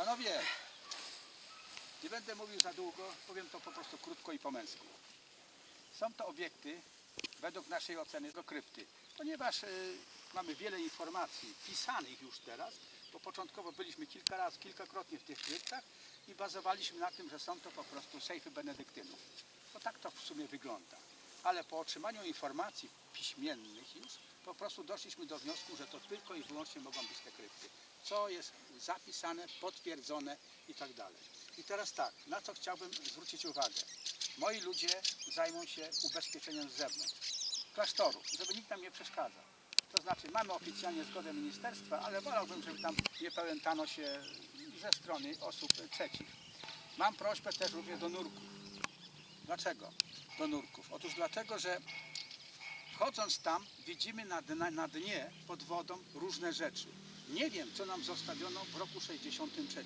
Panowie, nie będę mówił za długo, powiem to po prostu krótko i po męsku. Są to obiekty, według naszej oceny, do krypty, ponieważ y, mamy wiele informacji pisanych już teraz, bo początkowo byliśmy kilka razy, kilkakrotnie w tych kryptach i bazowaliśmy na tym, że są to po prostu sejfy benedyktynów. Bo tak to w sumie wygląda. Ale po otrzymaniu informacji piśmiennych już, po prostu doszliśmy do wniosku, że to tylko i wyłącznie mogą być te krypty. Co jest zapisane, potwierdzone i tak dalej. I teraz tak, na co chciałbym zwrócić uwagę. Moi ludzie zajmą się ubezpieczeniem z zewnątrz, klasztoru, żeby nikt nam nie przeszkadzał. To znaczy mamy oficjalnie zgodę ministerstwa, ale wolałbym, żeby tam nie pamiętano się ze strony osób trzecich. Mam prośbę też również do nurków. Dlaczego do nurków? Otóż dlatego, że wchodząc tam widzimy na, na dnie pod wodą różne rzeczy. Nie wiem, co nam zostawiono w roku 63.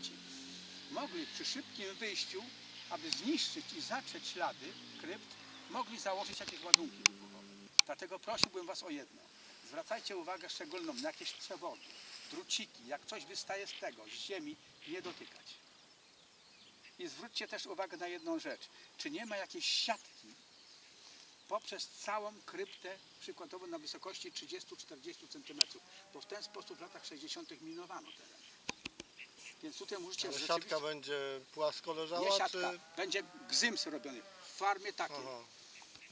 Mogli przy szybkim wyjściu, aby zniszczyć i zatrzeć ślady krypt, mogli założyć jakieś ładunki wybuchowe. Dlatego prosiłbym Was o jedno. Zwracajcie uwagę szczególną na jakieś przewody, druciki, jak coś wystaje z tego, z ziemi, nie dotykać. I zwróćcie też uwagę na jedną rzecz. Czy nie ma jakiejś siatki poprzez całą kryptę, przykładowo na wysokości 30-40 cm, bo w ten sposób w latach 60. minowano teren. Więc tutaj możecie Ale rzeczywiście- siatka będzie płasko leżała, nie siatka, czy... będzie gzyms robiony w farmie takiej. Aha.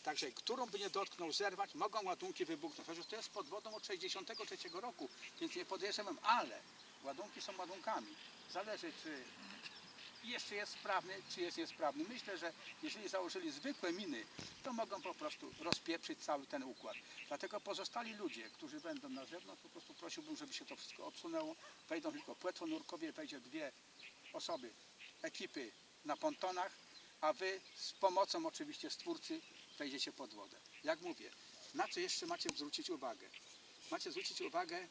Także którą by nie dotknął, zerwać, mogą ładunki wybuchnąć. Chociaż to jest pod wodą od 63 roku, więc nie podejrzewam, ale ładunki są ładunkami. Zależy, czy jeszcze jest sprawny, czy jest niesprawny. Myślę, że jeżeli założyli zwykłe miny, to mogą po prostu rozpieprzyć cały ten układ. Dlatego pozostali ludzie, którzy będą na zewnątrz, po prostu prosiłbym, żeby się to wszystko odsunęło. Wejdą tylko płetwonurkowie, wejdzie dwie osoby, ekipy na pontonach, a wy z pomocą oczywiście stwórcy wejdziecie pod wodę. Jak mówię, na co jeszcze macie zwrócić uwagę? Macie zwrócić uwagę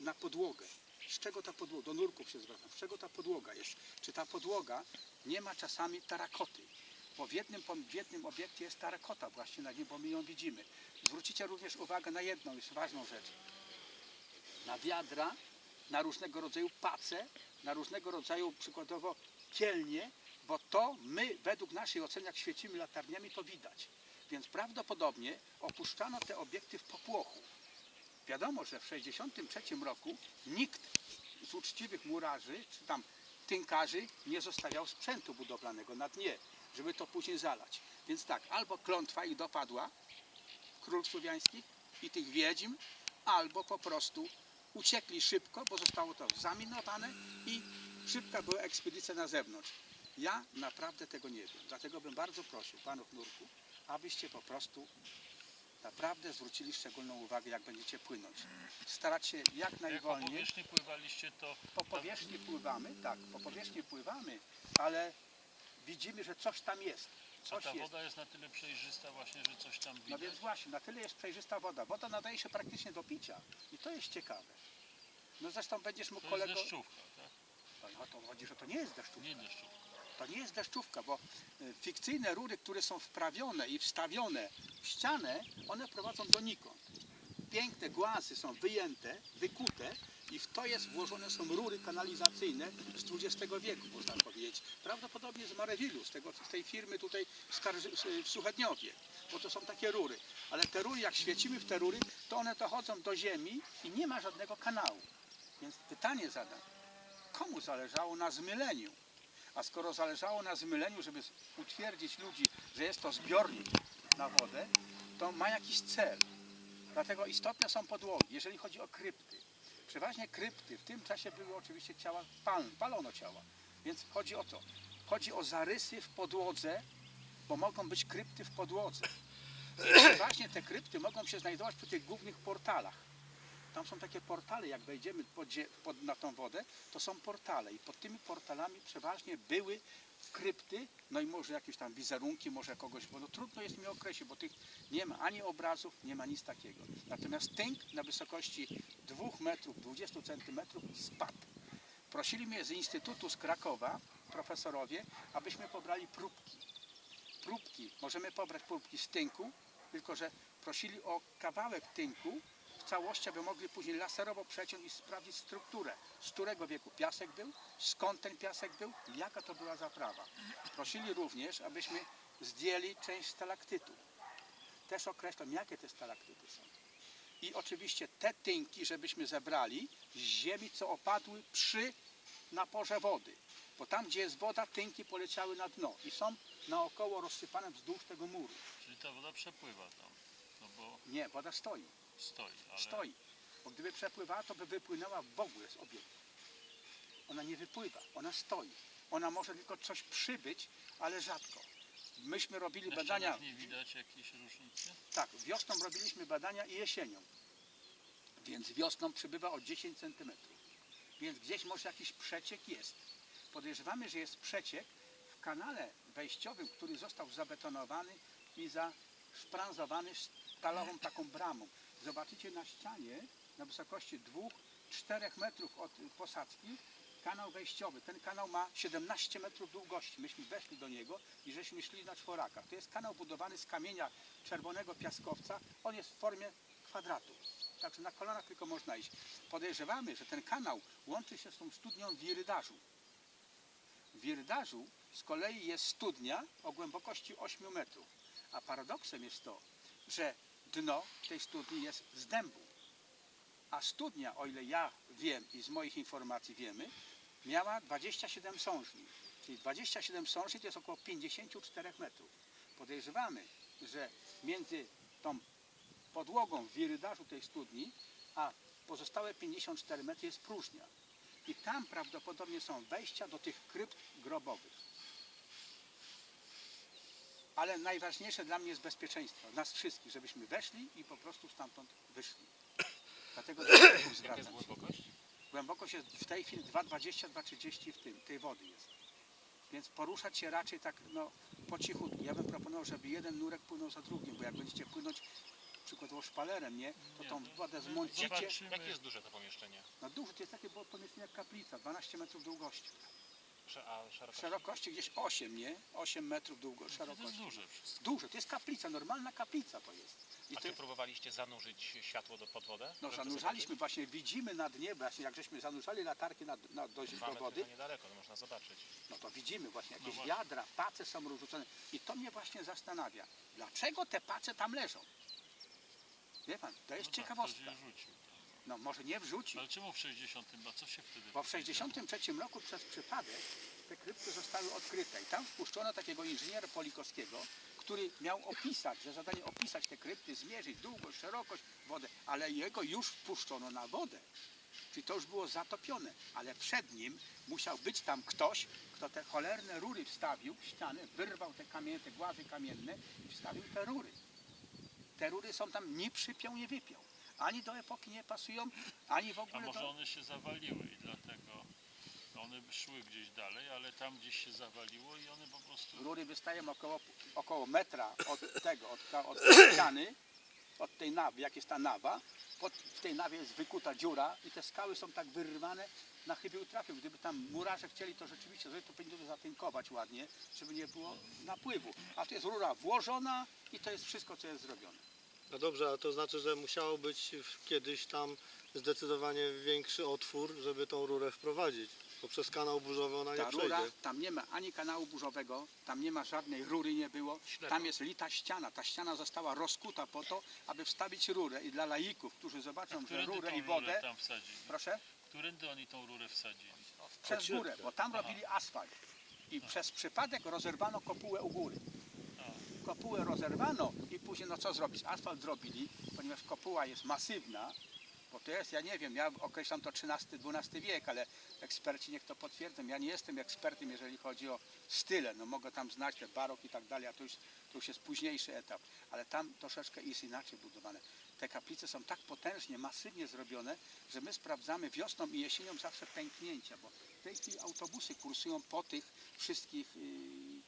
na podłogę. Z czego ta podłoga, do nurków się zwracam, z czego ta podłoga jest? Czy ta podłoga nie ma czasami tarakoty? Bo w jednym, w jednym obiekcie jest tarakota właśnie na nim, bo my ją widzimy. Zwrócicie również uwagę na jedną, jest ważną rzecz. Na wiadra, na różnego rodzaju pace, na różnego rodzaju przykładowo kielnie, bo to my według naszej oceny, jak świecimy latarniami, to widać. Więc prawdopodobnie opuszczano te obiekty w popłochu. Wiadomo, że w 1963 roku nikt z uczciwych murarzy czy tam tynkarzy nie zostawiał sprzętu budowlanego na dnie, żeby to później zalać. Więc tak, albo klątwa ich dopadła, król słowiańskich i tych wiedźm, albo po prostu uciekli szybko, bo zostało to zaminowane i szybka była ekspedycja na zewnątrz. Ja naprawdę tego nie wiem, dlatego bym bardzo prosił panów nurków, abyście po prostu naprawdę zwrócili szczególną uwagę, jak będziecie płynąć. Starać się jak Jak po najwolniej. powierzchni pływaliście, to Po powierzchni pływamy, tak, po powierzchni pływamy, ale widzimy, że coś tam jest. a Coś ta jest. woda jest na tyle przejrzysta właśnie, że coś tam No widać. więc właśnie, na tyle jest przejrzysta woda. Woda nadaje się praktycznie do picia i to jest ciekawe. No zresztą będziesz mógł To jest kolego... deszczówka, tak? No to chodzi, że to nie jest deszczówka. Nie deszczówka. To nie jest deszczówka, bo y, fikcyjne rury, które są wprawione i wstawione w ścianę, one prowadzą donikąd. Piękne głazy są wyjęte, wykute i w to jest włożone są rury kanalizacyjne z XX wieku, można powiedzieć. Prawdopodobnie z Marewilu, z, tego, z tej firmy tutaj w, Skarży, w Suchedniowie, bo to są takie rury. Ale te rury, jak świecimy w te rury, to one dochodzą do ziemi i nie ma żadnego kanału. Więc pytanie zadam, komu zależało na zmyleniu? A skoro zależało na zmyleniu, żeby utwierdzić ludzi, że jest to zbiornik na wodę, to ma jakiś cel. Dlatego istotne są podłogi, jeżeli chodzi o krypty. Przeważnie krypty, w tym czasie były oczywiście ciała, pal, palono ciała. Więc chodzi o to. Chodzi o zarysy w podłodze, bo mogą być krypty w podłodze. Przeważnie te krypty mogą się znajdować przy tych głównych portalach. Tam są takie portale, jak wejdziemy pod, na tą wodę, to są portale i pod tymi portalami przeważnie były krypty, no i może jakieś tam wizerunki, może kogoś, bo no trudno jest mi określić, bo tych nie ma ani obrazów, nie ma nic takiego. Natomiast tynk na wysokości 2 metrów, 20 centymetrów spadł. Prosili mnie z Instytutu z Krakowa, profesorowie, abyśmy pobrali próbki. Próbki, możemy pobrać próbki z tynku, tylko że prosili o kawałek tynku w całości, aby mogli później laserowo przeciąć i sprawdzić strukturę, z którego wieku piasek był, skąd ten piasek był jaka to była zaprawa. Prosili również, abyśmy zdjęli część stalaktytu. Też określą, jakie te stalaktyty są. I oczywiście te tynki, żebyśmy zebrali z ziemi, co opadły przy naporze wody. Bo tam, gdzie jest woda, tynki poleciały na dno i są naokoło rozsypane wzdłuż tego muru. Czyli ta woda przepływa tam. No bo Nie, woda stoi. Stoi, ale Stoi. Bo gdyby przepływała, to by wypłynęła w ogóle z obiektu. Ona nie wypływa, ona stoi. Ona może tylko coś przybyć, ale rzadko. Myśmy robili na badania, nie widać tak, wiosną robiliśmy badania i jesienią. Więc wiosną przybywa o 10 cm. Więc gdzieś może jakiś przeciek jest. Podejrzewamy, że jest przeciek w kanale wejściowym, który został zabetonowany i zaszpranzowany stalową taką bramą. Zobaczycie na ścianie na wysokości 2-4 metrów od posadzki kanał wejściowy. Ten kanał ma 17 metrów długości. Myśmy weszli do niego i żeśmy szli na czworakach. To jest kanał budowany z kamienia czerwonego piaskowca. On jest w formie kwadratu. Także na kolanach tylko można iść. Podejrzewamy, że ten kanał łączy się z tą studnią w Irydarzu. W Irydarzu z kolei jest studnia o głębokości 8 metrów. A paradoksem jest to, że dno tej studni jest z dębu. A studnia, o ile ja wiem i z moich informacji wiemy, miała 27 sążni. Czyli 27 sążni to jest około 54 metrów. Podejrzewamy, że między tą podłogą w wirydarzu tej studni, a pozostałe 54 metry jest próżnia. I tam prawdopodobnie są wejścia do tych krypt grobowych. Ale najważniejsze dla mnie jest bezpieczeństwo, nas wszystkich, żebyśmy weszli i po prostu stamtąd wyszli. Dlatego do Polaków Jaka jest zwracam się. głębokość? Głębokość jest w tej chwili 2,20-2,30 w tym, tej wody jest. Więc poruszać się raczej tak no, po cichutku. Ja bym proponował, żeby jeden nurek płynął za drugim, bo jak będziecie płynąć przykładowo szpalerem, nie, to tą no, wodę my zmącicie. Jakie jest duże to pomieszczenie? No duże, to jest takie było pomieszczenie jak kaplica, 12 metrów długości. Sze- A szerokość? Szerokości gdzieś 8, nie? 8 metrów długo, To jest szerokości. duże wszystko. Duże, to jest kaplica, normalna kaplica to jest. I A czy próbowaliście zanurzyć światło do, pod wodę? no zanurzaliśmy, właśnie widzimy na dnie, właśnie jak żeśmy zanurzali latarki na, na, do, Dwa do metry wody, to niedaleko, to można zobaczyć. no to widzimy właśnie No jakieś właśnie. wiadra, pace są rozrzucone. I to mnie właśnie zastanawia. Dlaczego te pace tam leżą? Wie pan, to jest No tak, ciekawostka. ktoś je rzucił. No może nie wrzucił, Ale czemu w 60, a co się wtedy bo w 63 roku przez przypadek te krypty zostały odkryte i tam wpuszczono takiego inżyniera Polikowskiego, który miał opisać, że zadanie opisać te krypty, zmierzyć długość, szerokość, wodę, ale jego już wpuszczono na wodę. Czyli to już było zatopione, ale przed nim musiał być tam ktoś, kto te cholerne rury wstawił w ścianę, wyrwał te kamienie, te głazy kamienne i wstawił te rury. Te rury są tam ni przypiął, nie wypiął. Ani do epoki nie pasują, ani w A ogóle może do... one się zawaliły i dlatego one by szły gdzieś dalej, ale tam gdzieś się zawaliło i one po prostu... Rury wystają około, około metra od tego, od, od ściany, od tej nawy, jak jest ta nawa. Pod, w tej nawie jest wykuta dziura i te skały są tak wyrwane na chybił trafił. Gdyby tam murarze chcieli to rzeczywiście zrobić, to powinni to zatynkować ładnie, żeby nie było napływu. A tu jest rura włożona i to jest wszystko, co jest zrobione. No dobrze, a to znaczy, że musiało być w- kiedyś tam zdecydowanie większy otwór, żeby tą rurę wprowadzić. Bo przez kanał burzowy ona nie Ta rura, przejdzie. tam nie ma ani kanału burzowego, tam nie ma żadnej rury, nie było. Ślepo. Tam jest lita ściana. Ta ściana została rozkuta po to, aby wstawić rurę. I dla laików, którzy zobaczą, że Którędy rurę tą i rurę wodę, tam wsadzili? proszę, Którędy oni tą rurę wsadzili? przez górę, bo tam Aha. robili asfalt. I przez przypadek rozerwano kopułę u góry. Kopułę rozerwano i później no co zrobić? Asfalt zrobili, ponieważ kopuła jest masywna, bo to jest, ja nie wiem, ja określam to XIII-XII wiek, ale eksperci niech to potwierdzą. Ja nie jestem ekspertem, jeżeli chodzi o style, no mogę tam znać te barok i tak dalej, a to już, to już jest późniejszy etap, ale tam troszeczkę jest inaczej budowane. Te kaplice są tak potężnie, masywnie zrobione, że my sprawdzamy wiosną i jesienią zawsze pęknięcia, bo w tej chwili autobusy kursują po tych wszystkich yy,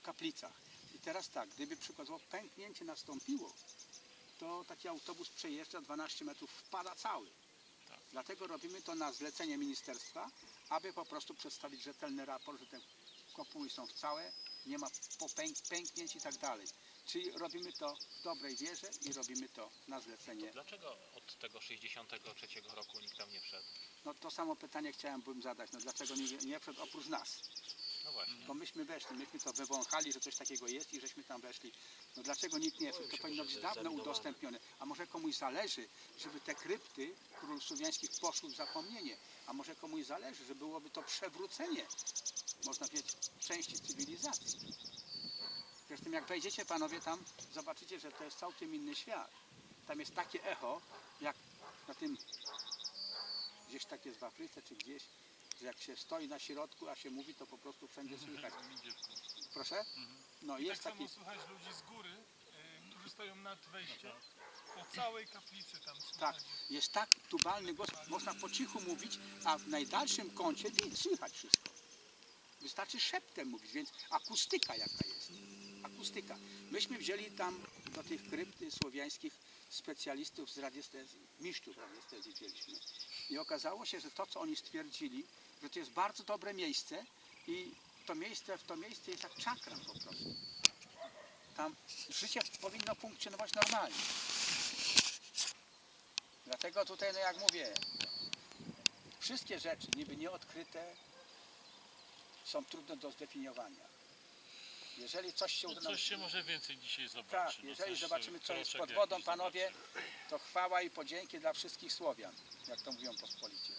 kaplicach. Teraz tak, gdyby przykładowo pęknięcie nastąpiło, to taki autobus przejeżdża 12 metrów, wpada cały. Tak. Dlatego robimy to na zlecenie ministerstwa, aby po prostu przedstawić rzetelny raport, że te kopuły są w całe nie ma popęk, pęknięć i tak dalej. Czyli robimy to w dobrej wierze i robimy to na zlecenie. Dlaczego od tego 63 roku nikt tam nie wszedł? No to samo pytanie chciałem bym zadać, no dlaczego nie, nie wszedł oprócz nas? No właśnie. Bo myśmy weszli, myśmy to wywąchali, że coś takiego jest i żeśmy tam weszli. No dlaczego nikt nie wszedł? To powinno być dawno udostępnione. A może komuś zależy, żeby te krypty królów słowiańskich poszły w zapomnienie. A może komuś zależy, że byłoby to przewrócenie, można powiedzieć, części cywilizacji. Zresztą jak wejdziecie panowie tam, zobaczycie, że to jest całkiem inny świat. Tam jest takie echo, jak na tym, gdzieś tak jest w Afryce czy gdzieś, że jak się stoi na środku, a się mówi, to po prostu wszędzie słychać. Proszę? No I jest tak taki, samo słychać ludzi z góry, y, którzy stoją nad wejściem. Po całej kaplicy tam tak, słychać. jest tak tubalny głos, można po cichu mówić, a w najdalszym kącie wi- słychać wszystko. Wystarczy szeptem mówić, więc akustyka jaka jest. Akustyka. Myśmy wzięli tam do tych krypty słowiańskich specjalistów z radiestezji, mistrzów radiestezji wzięliśmy. I okazało się, że to, co oni stwierdzili, że to jest bardzo dobre miejsce i to miejsce, w to miejsce jest jak czakra po prostu. Tam życie powinno funkcjonować normalnie. Dlatego tutaj, no jak mówię, wszystkie rzeczy niby nieodkryte są trudne do zdefiniowania. Jeżeli coś się uda No coś się może więcej dzisiaj zobaczy. tak, no jeżeli zobaczymy, co jest pod wodą, panowie, to chwała i podzięki dla wszystkich Słowian, jak to mówią pospolicie.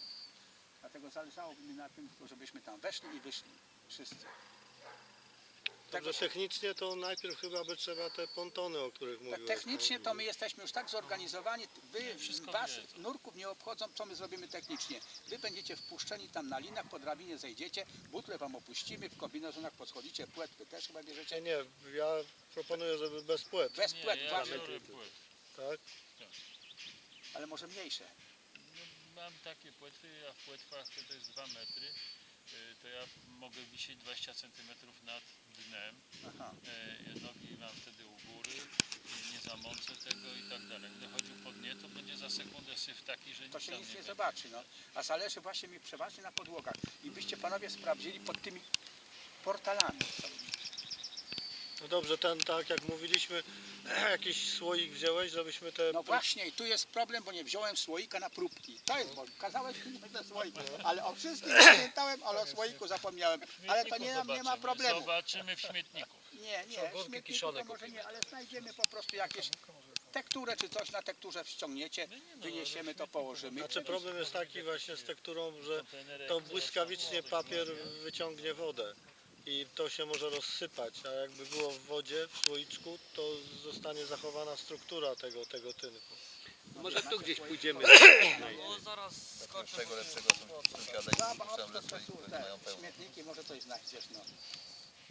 Dlatego zależało mi na tym, żebyśmy tam weszli i wyszli. Wszyscy. Także technicznie to najpierw chyba by trzeba te pontony, o których mówiłeś. technicznie to my jesteśmy już tak zorganizowani, wy, Nie, wszystko was nurków nie obchodzą, co my zrobimy technicznie. Wy będziecie wpuszczeni tam na linach, po drabinie zejdziecie, butle wam opuścimy, w kombinezonach poschodzicie, płet wy też chyba Nie, bierzecie. nie, ja proponuję, żeby bez płet, Bez Nie, płet, ja właśnie, płet. tak? ale może mniejsze. Mam takie płetwy, a w płetwach to jest 2 metry. y, To ja mogę wisieć 20 cm nad dnem. Aha. e, Nogi mam wtedy u góry, nie zamącę tego i tak dalej. Gdy chodził po dnie, to będzie za sekundę syf taki, że To nic się nic nie będzie. zobaczy, no. A zależy właśnie mi przeważnie na podłogach. I byście panowie sprawdzili pod tymi portalami. No dobrze, ten tak jak mówiliśmy, jakiś słoik wziąłeś, żebyśmy te... No właśnie, i tu jest problem, bo nie wziąłem słoika na próbki. To jest, bo kazałeś mi wziąć słoik, ale o wszystkim pamiętałem, ale o słoiku zapomniałem. Ale to nie, nie ma problemu. Zobaczymy w śmietniku. Nie, nie, śmietniku to może nie, ale znajdziemy po prostu jakieś tekturę czy coś na tekturze ściągniecie, wyniesiemy to, położymy. Znaczy problem jest taki właśnie z tekturą, że to błyskawicznie papier wyciągnie wodę i to się może rozsypać, a jakby było w wodzie, w słoiczku, to zostanie zachowana struktura tego, tego tynku. Może tu gdzieś pójdziemy. No zaraz skoczę. Lepszego, lepszego są sąsiada i to że mają pełno. śmietniki, może coś znajdziesz, no.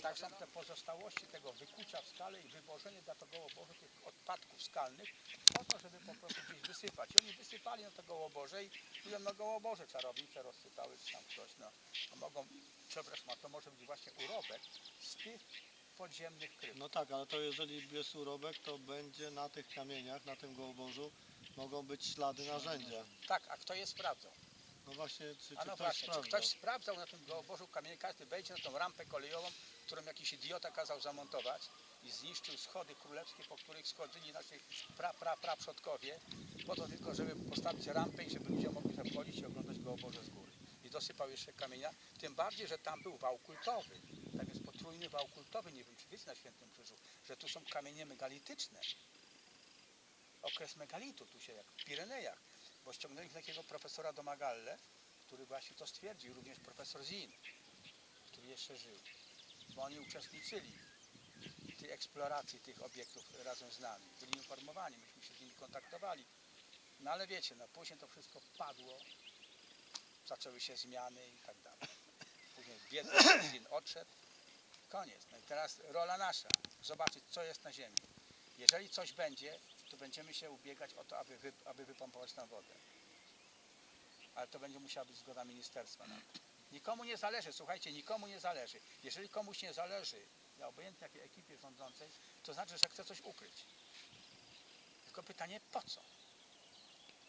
Tak są te pozostałości tego wykucia w skale i wywożenie dla tego obozu tych odpadków skalnych po to, żeby po prostu gdzieś wysypać. I oni wysypali na to gołoborze i mówią, no gołoborze czarownice rozsypały czy tam coś, no. A mogą, przepraszam, a to może być właśnie urobek z tych podziemnych krypt. No tak, ale to jeżeli jest urobek, to będzie na tych kamieniach, na tym gołoborzu mogą być ślady narzędzia. Tak, a kto je sprawdzał? No właśnie, czy, czy no ktoś właśnie, czy sprawdza? ktoś sprawdzał na tym gołoborzu kamień, każdy wejdzie na tą rampę kolejową, którą jakiś idiota kazał zamontować i zniszczył schody królewskie, po których schodzili nasi pra, pra, pra przodkowie, po to tylko, żeby postawić rampę i żeby ludzie mogli tam chodzić i oglądać gołoborze z góry. I dosypał jeszcze kamienia, tym bardziej, że tam był wał kultowy. Tam jest potrójny wał kultowy, nie wiem czy wiecie na Świętym Krzyżu, że tu są kamienie megalityczne. Okres megalitu tu się, jak w Pirenejach, bo ściągnęli takiego profesora do Magalle, który właśnie to stwierdził, również profesor Zin, który jeszcze żył. Bo oni uczestniczyli w tej eksploracji tych obiektów razem z nami. Byli informowani, myśmy się z nimi kontaktowali. No ale wiecie, no później to wszystko padło, zaczęły się zmiany i tak dalej. Później biedny Zin odszedł, koniec. No i teraz rola nasza, zobaczyć co jest na ziemi. Jeżeli coś będzie, to będziemy się ubiegać o to, aby, wy, aby wypompować tam wodę. Ale to będzie musiała być zgoda ministerstwa. Na to. Nikomu nie zależy, słuchajcie, nikomu nie zależy. Jeżeli komuś nie zależy, na obojętnie jakiej ekipie rządzącej, to znaczy, że chce coś ukryć. Tylko pytanie, po co?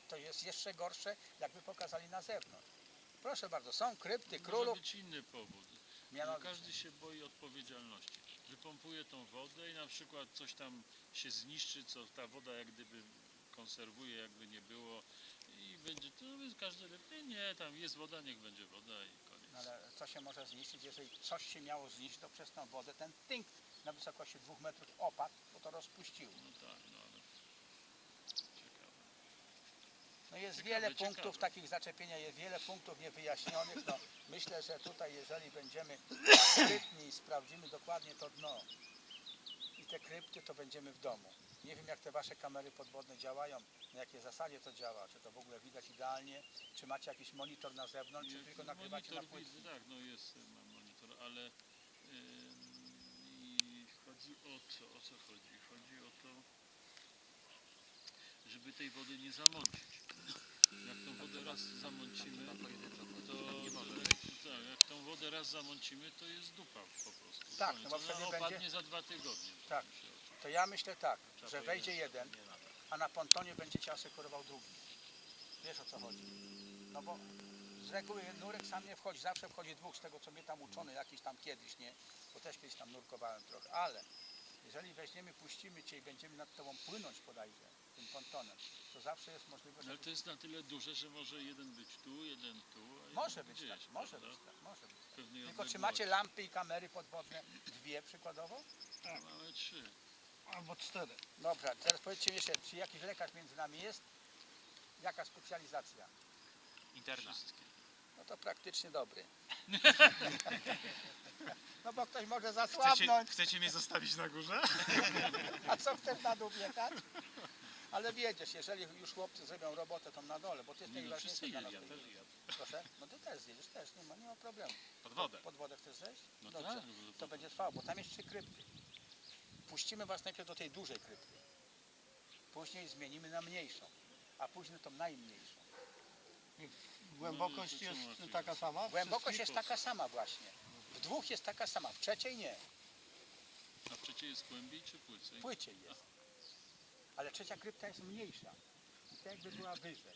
To jest jeszcze gorsze, jakby pokazali na zewnątrz. Proszę bardzo, są krypty Może królów, być inny powód. mianowicie. Każdy się boi odpowiedzialności. że pompuje tą wodę i na przykład coś tam się zniszczy, co ta woda jak gdyby konserwuje, jakby nie było i będzie to więc każdy lepiej nie, tam jest woda, niech będzie woda i. No ale co się może zniszczyć, jeżeli coś się miało zniszczyć, to przez tą wodę ten tynk na wysokości dwóch metrów opadł, bo to rozpuściło. No tak, no ale ciekawe. No jest Ciekawe, wiele ciekawe. punktów takich zaczepienia, jest wiele punktów niewyjaśnionych. No, myślę, że tutaj jeżeli będziemy sprytni i sprawdzimy dokładnie to dno i te krypty, to będziemy w domu. Nie wiem jak te wasze kamery podwodne działają, na jakiej zasadzie to działa, czy to w ogóle widać idealnie, czy macie jakiś monitor na zewnątrz, czy tylko nagrywacie na płytki. widzę, tak, no jest y, mam monitor, ale ym, i chodzi o co, o co chodzi? Chodzi o to, żeby tej wody nie zamącić. Jak tą wodę raz zamącimy, to tak, jak tą wodę raz zamącimy, to jest dupa po prostu. Tak, no bo Ona wtedy opadnie będzie- za dwa tygodnie. Tak. To ja myślę tak, że wejdzie jeden, nie. A na pontonie będzie cię asykurował drugi. Wiesz o co chodzi? No bo z reguły nurek sam nie wchodzi, zawsze wchodzi dwóch, z tego co mnie tam uczono jakiś tam kiedyś, nie? Bo też kiedyś tam nurkowałem trochę, ale jeżeli weźmiemy, puścimy cię i będziemy nad tobą płynąć podajże tym pontonem, to zawsze jest możliwość, No, ale to jest na tyle duże, że może jeden być tu, jeden tu, a jeden Może być gdzieś, tak, może być tak, może być. Pewnej Tylko czy macie lampy i kamery podwodne? Dwie przykładowo? Mamy trzy. Albo cztery. Dobra, teraz powiedzcie mi jeszcze, czy jakiś lekarz między nami jest? Jaka specjalizacja? Interna. Wszystkie. No to praktycznie dobry. No bo ktoś może zasłabnąć, chcecie mnie zostawić na górze? a co chcesz na dół wjechać? Ale wiedziesz, jeżeli już chłopcy zrobią robotę, to na dole, bo to jest Nie no, wszyscy najważniejsze dla jedli, nas. ja też jadę. Proszę? No ty też zjedziesz, też, nie ma, nie ma problemu. Pod wodę. Pod wodę chcesz zejść? No Dobrze, tak, no to będzie trwało, bo tam jest trzy krypty. Puścimy was najpierw do tej dużej krypty. Później zmienimy na mniejszą, a później tą najmniejszą. Głębokość No, jest taka sama? Głębokość jest taka sama właśnie. W dwóch jest taka sama, w trzeciej nie. A w trzeciej jest głębiej czy płycej? płyciej jest. Ale trzecia krypta jest mniejsza. I to jakby była wyżej.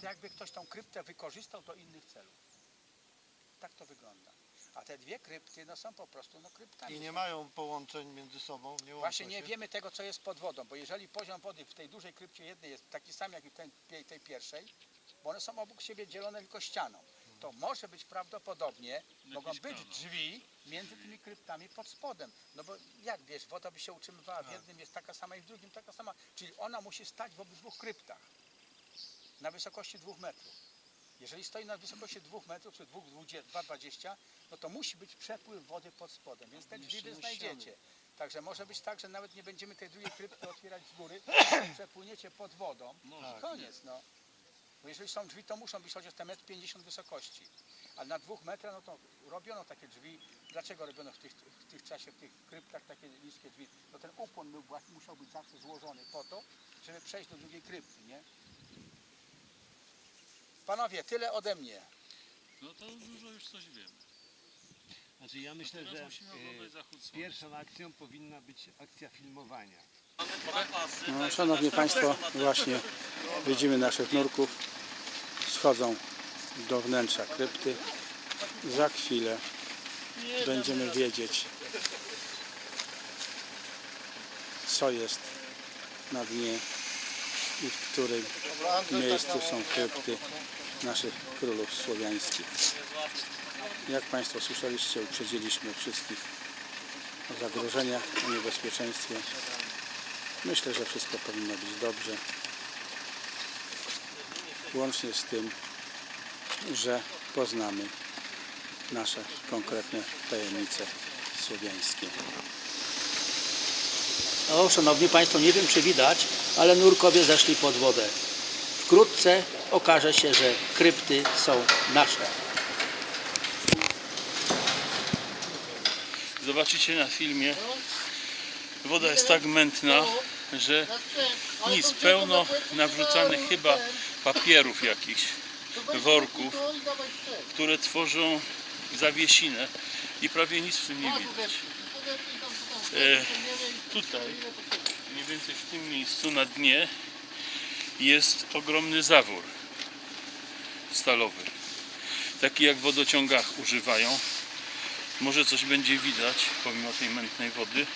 To jakby ktoś tą kryptę wykorzystał do innych celów. Tak to wygląda. A te dwie krypty no, są po prostu no, kryptami. I nie mają połączeń między sobą, nie Właśnie nie się. wiemy tego, co jest pod wodą, bo jeżeli poziom wody w tej dużej krypcie jednej jest taki sam jak i w tej, tej pierwszej, bo one są obok siebie dzielone tylko ścianą, to może być prawdopodobnie, mogą być kanał. drzwi między tymi kryptami pod spodem. No bo jak wiesz, woda by się utrzymywała, w jednym jest taka sama i w drugim taka sama, czyli ona musi stać w obydwu kryptach na wysokości dwóch metrów. Jeżeli stoi na wysokości dwóch metrów czy dwóch, dwudzie- 2,20, no to musi być przepływ wody pod spodem, więc te drzwi wy znajdziecie. Także może być tak, że nawet nie będziemy tej drugiej krypty otwierać z góry, przepłyniecie pod wodą Może. koniec, no. Bo jeżeli są drzwi, to muszą być chociaż te metr 50 wysokości. Ale na dwóch metrach, no to robiono takie drzwi. Dlaczego robiono w tych, w tych czasie, w tych kryptach takie niskie drzwi? No ten ukłon był, musiał być zawsze złożony po to, żeby przejść do drugiej krypty, nie? Panowie, tyle ode mnie. No to dużo już coś wiemy. Znaczy ja myślę, Teraz że musimy e, oglądać zachód słońca. pierwszą akcją powinna być akcja filmowania. No, szanowni Państwo, właśnie widzimy naszych nurków. Schodzą do wnętrza krypty. Za chwilę będziemy wiedzieć, co jest na dnie i w którym miejscu są krypty naszych królów słowiańskich. Jak Państwo słyszeliście, uprzedziliśmy wszystkich o zagrożeniach, o niebezpieczeństwie. Myślę, że wszystko powinno być dobrze. Łącznie z tym, że poznamy nasze konkretne tajemnice słowiańskie. O, szanowni Państwo, nie wiem czy widać, ale nurkowie zeszli pod wodę. Wkrótce okaże się, że krypty są nasze. Zobaczycie na filmie, woda jest tak mętna, że nic, pełno nawrzucanych chyba papierów jakichś, worków, które tworzą zawiesinę i prawie nic w tym nie widać. E, tutaj, mniej więcej w tym miejscu na dnie jest ogromny zawór stalowy, taki jak w wodociągach używają Może coś będzie widać, pomimo tej mętnej wody.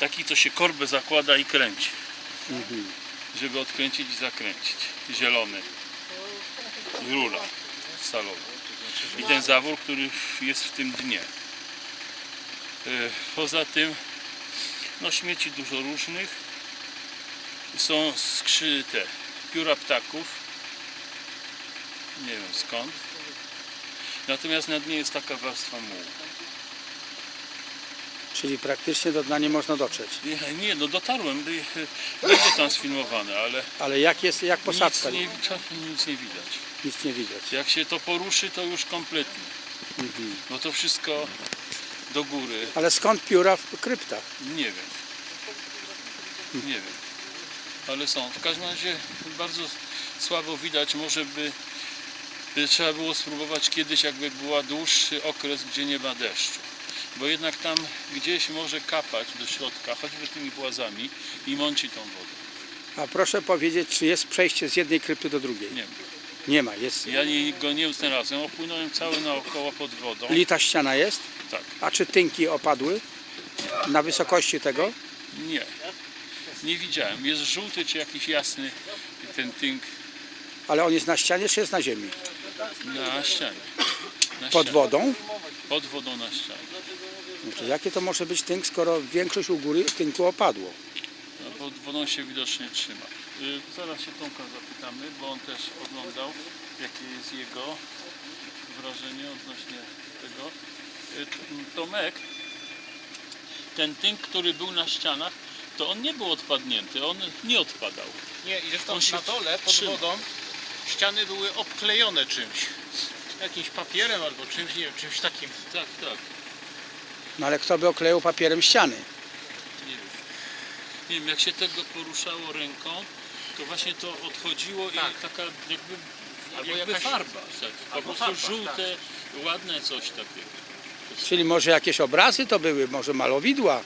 Taki, co się korbę zakłada i kręci. Żeby odkręcić i zakręcić. Zielony. Z rura stalowa. I ten zawór, który jest w tym dnie. E, Poza tym, no śmieci dużo różnych. Są skrzy te pióra ptaków. Nie wiem skąd. Natomiast na dnie jest taka warstwa mułu. Czyli praktycznie do dna nie można dotrzeć. Nie, nie no dotarłem. Będzie tam sfilmowane, ale Ale jak jest, jak posadzka? nic nie, nic nie widać. Nic nie widać. Jak się to poruszy, to już kompletnie. No to wszystko do góry. Ale skąd pióra w kryptach? Nie wiem. Nie wiem. Ale są. W każdym razie bardzo słabo widać. Może by, by trzeba było spróbować kiedyś, jakby była dłuższy okres, gdzie nie ma deszczu. Bo jednak tam gdzieś może kapać do środka, choćby tymi płazami i mąci tą wodę. A proszę powiedzieć, czy jest przejście z jednej krypty do drugiej? Nie wiem. Nie ma, jest. Ja nie, go nie znalazłem. Opłynąłem cały naokoło pod wodą. Lita ściana jest? Tak. A czy tynki opadły? Na wysokości tego? Nie. Nie widziałem. Jest żółty czy jakiś jasny ten tynk Ale on jest na ścianie, czy jest na ziemi? na ścianie. Na Pod ścianie. wodą? Pod wodą na ścianie. No to jakie to może być tynk, skoro większość u góry tynku opadło? No, pod wodą się widocznie trzyma. Y, zaraz się Tomka zapytamy, bo on też oglądał, jakie jest jego wrażenie odnośnie tego. Y, t- Tomek, ten tynk, który był na ścianach, to on nie był odpadnięty, on nie odpadał. Nie, i zresztą On się na dole, pod trzyma. wodą, ściany były obklejone czymś. Jakimś papierem albo czymś, nie wiem, czymś takim. Tak, tak. No ale kto by okleił papierem ściany? Nie wiem. Nie wiem, jak się tego poruszało ręką, to właśnie to odchodziło Tak. i taka jakby, Albo jakby jakaś- farba. Tak. Po albo prostu farba, żółte, ładne coś takiego. Czyli może jakieś obrazy to były, może malowidła?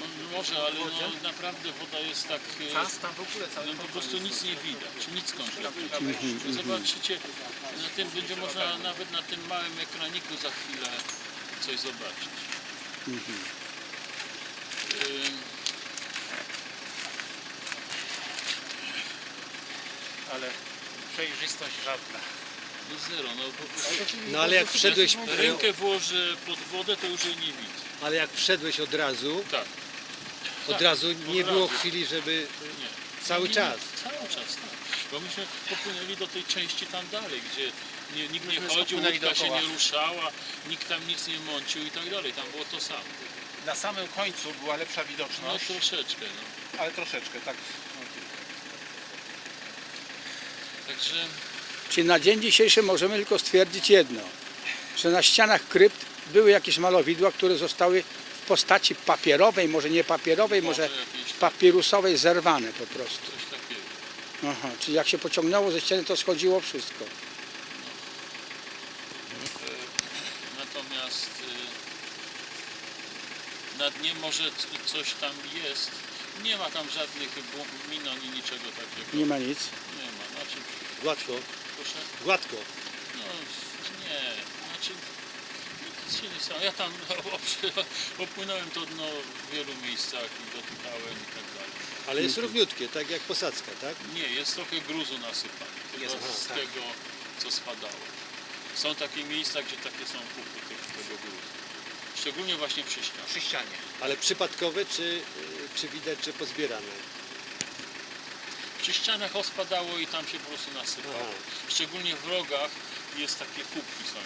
No, może, ale no, naprawdę woda jest tak... e, Czas tam w ogóle cały No po prostu nic nie widać, nic kompletnie. Mhm, Zobaczycie, na tym będzie można nawet na tym małym ekraniku za chwilę coś zobaczyć. Mhm. Ale przejrzystość żadna. No zero, no po prostu No ale jak wszedłeś, rękę włożę pod wodę, to już jej nie widzę. ale jak wszedłeś od razu, Tak, od razu od nie było razu. chwili, żeby nie. cały Nie, czas. Cały czas, tak. Bo myśmy popłynęli do tej części tam dalej, gdzie nie, nikt nie Myśmy chodził, się nie ruszała, nikt tam nic nie mącił i tak dalej. Tam było to samo. Na samym końcu była lepsza No widoczność, troszeczkę, no. ale troszeczkę, tak. Także Czyli na dzień dzisiejszy możemy tylko stwierdzić jedno, że na ścianach krypt były jakieś malowidła, które zostały postaci papierowej, może nie papierowej, może jakieś papirusowej zerwane po prostu. coś takiego. Aha, czyli jak się pociągnęło ze ściany, to schodziło wszystko. E, Natomiast e, na dnie może coś tam jest. Nie ma tam żadnych min ani niczego takiego. Nie ma nic. Nie ma. Znaczy, Gładko, proszę, gładko. no nie. Znaczy, nie stało. Ja tam obszy- opłynąłem to dno w wielu miejscach i dotykałem i tak dalej. Ale jest równiutkie, tak jak posadzka, tak? Nie, jest trochę gruzu nasypane. Chyba Jest, aha, z tak. tego, co spadało. Są takie miejsca, gdzie takie są kupy tych- tego gruzu. Szczególnie właśnie przy ścianie. Przy ścianie. Ale przypadkowe, czy, y, czy widać, że pozbierane? Przy ścianach ospadało i tam się po prostu nasypało. Aha. Szczególnie w rogach jest takie kubki są.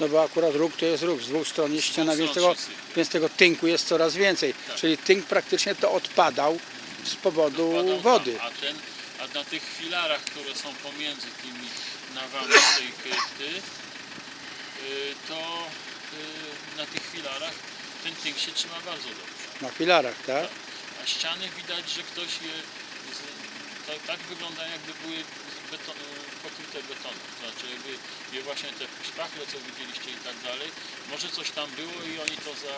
No bo akurat róg to jest róg, z dwóch stron jest ściana, więc tego, więc tego tynku jest coraz więcej. Tak. Czyli tynk praktycznie to odpadał z powodu Wpadał wody. Tam, a, ten, a na tych filarach, które są pomiędzy tymi nawami tej krypty, y, to y, na tych filarach ten tynk się trzyma bardzo dobrze. Na filarach, tak? A ściany widać, że ktoś je z, tak, tak wyglądają jakby były z beton, pokryte betonem. To znaczy jakby je właśnie te szpachle, co widzieliście i tak dalej, może coś tam było i oni to za,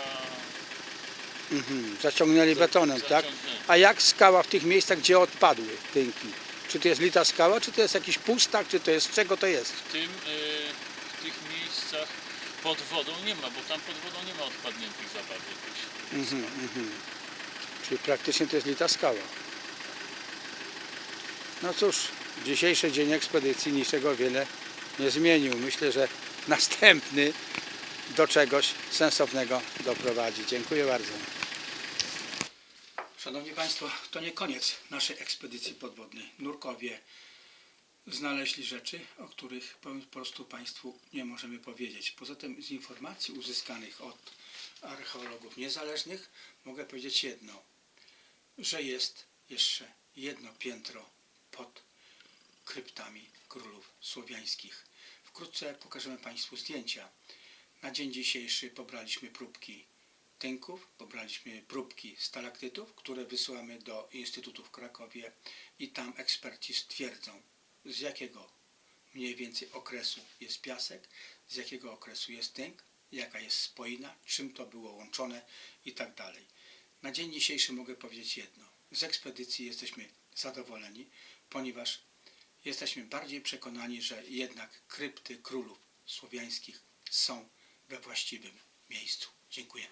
Mhm. Zaciągnęli betonem, tak? A jak skała w tych miejscach, gdzie odpadły tynki? Czy to jest lita skała, czy to jest jakiś pustak, czy to jest, czego to jest? W tym, e, w tych miejscach pod wodą nie ma, bo tam pod wodą nie ma odpadniętych jakichś. Mhm, mhm. Czyli praktycznie to jest lita skała. No cóż, dzisiejszy dzień ekspedycji niczego wiele nie zmienił. Myślę, że następny do czegoś sensownego doprowadzi. Dziękuję bardzo. Szanowni Państwo, to nie koniec naszej ekspedycji podwodnej. Nurkowie znaleźli rzeczy, o których po prostu Państwu nie możemy powiedzieć. Poza tym z informacji uzyskanych od archeologów niezależnych mogę powiedzieć jedno, że jest jeszcze jedno piętro pod kryptami królów słowiańskich. Wkrótce pokażemy Państwu zdjęcia. Na dzień dzisiejszy pobraliśmy próbki tynków, pobraliśmy próbki stalaktytów, które wysyłamy do Instytutu w Krakowie i tam eksperci stwierdzą, z jakiego mniej więcej okresu jest piasek, z jakiego okresu jest tynk, jaka jest spoina, czym to było łączone i tak dalej. Na dzień dzisiejszy mogę powiedzieć jedno. Z ekspedycji jesteśmy zadowoleni, ponieważ jesteśmy bardziej przekonani, że jednak krypty królów słowiańskich są we właściwym miejscu. Dziękuję.